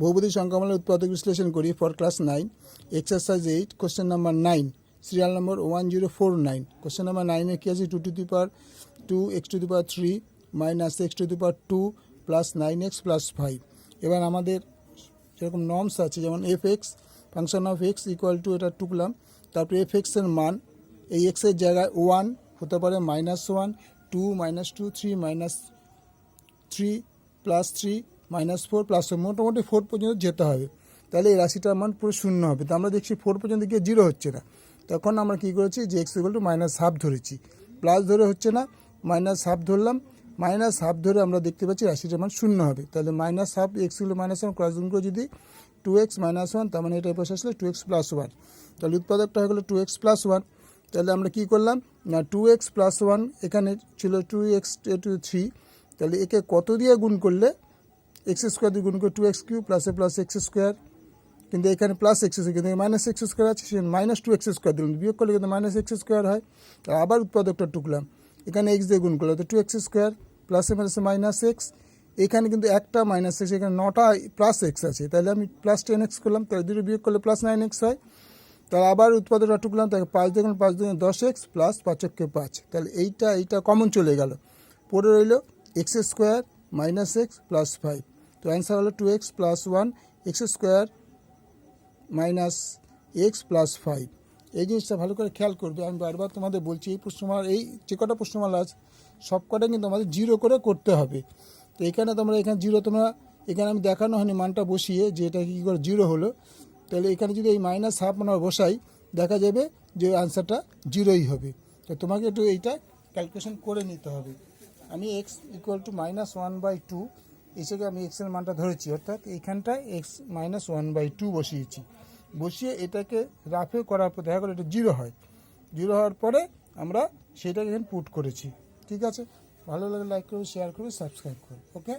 বহুপদী সংখ্যামালার উৎপাদক বিশ্লেষণ করি for class nine exercise eight question number nine serial number one zero four nine question number নাইনে কী আছে? Two to the power two x to the power three minus x to the power two plus nine x plus five এবার আমাদের যেরকম norms আছে, যেমন F x function of x equal to এটা টুকলাম, তারপরে এফ এক্সের মান, এই এক্সের জায়গায় ওয়ান হতে পারে minus one two minus two three minus three plus three minus four plus মোটামুটি ফোর পর্যন্ত যেতে হবে। তাহলে এই রাশিটার মান পুরো শূন্য হবে। তো আমরা দেখছি ফোর পর্যন্ত গিয়ে জিরো হচ্ছে না। তখন আমরা কী করেছি যে x equal to minus half ধরেছি। প্লাস ধরে হচ্ছে না মাইনাস হাফ ধরলাম। মাইনাস হাফ ধরে আমরা দেখতে পাচ্ছি রাশিটার মান শূন্য হবে। তাহলে minus half x equal minus one cross করে যদি টু এক্স মাইনাস ওয়ান তার মানে এটা পাশে আসলে টু এক্স প্লাস ওয়ান তাহলে উৎপাদকটা হয়ে গেলো টু এক্স প্লাস ওয়ান তাহলে আমরা কী করলাম? না টু এক্স প্লাস ওয়ান এখানে ছিল টু এক্স টু থ্রি তাহলে একে কত দিয়ে গুণ করলে? এক্স স্কোয়ার দিয়ে গুণ করে টু এক্স কিউ প্লাসে প্লাস এক্স স্কোয়ার কিন্তু এখানে প্লাস এক্স কিন্তু মাইনাস এক্স স্কোয়ার আছে সেখানে মাইনাস টু এক্স স্কোয়ার দিলাম। বিয়োগ করলে কিন্তু মাইনাস এক্স স্কোয়ার হয়। আবার উৎপাদকটা টুকলাম। এখানে এক্স দিয়ে গুণ করলে তো টু এক্স স্কোয়ার প্লাসে মাইনাসে মাইনাস এক্স এখানে কিন্তু একটা মাইনাস এক্স এখানে নটা প্লাস এক্স আছে। তাহলে আমি প্লাস টেন এক্স করলাম, তাহলে দুটো বিয়োগ করলে প্লাস নাইন এক্স হয়। তাহলে আবার উৎপাদকটা টুকলাম তাকে পাঁচ দেখুন পাঁচ দেখুন দশ এক্স প্লাস পাঁচককে পাঁচ। তাহলে এইটা এইটা কমন চলে গেল। পড়ে রইল x square minus x plus five তো অ্যান্সার হলো two x plus one x square minus x plus five এই জিনিসটা ভালো করে খেয়াল করবে। আমি বারবার তোমাদের বলছি, এই প্রশ্নমালা, এই যে কটা প্রশ্নমালা আছে, সব কটা কিন্তু আমাদের জিরো করে করতে হবে। তো এখানে তোমরা, এখানে জিরো তোমরা, এখানে আমি দেখানো হয়নি মানটা বসিয়ে, যে এটা কী করে জিরো হলো। তাহলে এখানে যদি এই মাইনাস হাফ আমরা বসাই, দেখা যাবে যে আনসারটা জিরোই হবে। তো তোমাকে একটু এইটা ক্যালকুলেশন করে নিতে হবে। আমি x equal to minus one by two হিসেবে আমি এক্সের মানটা ধরেছি, অর্থাৎ এইখানটায় x minus one by two বসিয়েছি। বসিয়ে এটাকে রাফে করার পর দেখা গেলো এটা জিরো হয়। জিরো হওয়ার পরে আমরা সেটাকে এখানে পুট করেছি। ঠিক আছে? ভালো লাগে লাইক করবে শেয়ার করবে সাবস্ক্রাইব করবে ওকে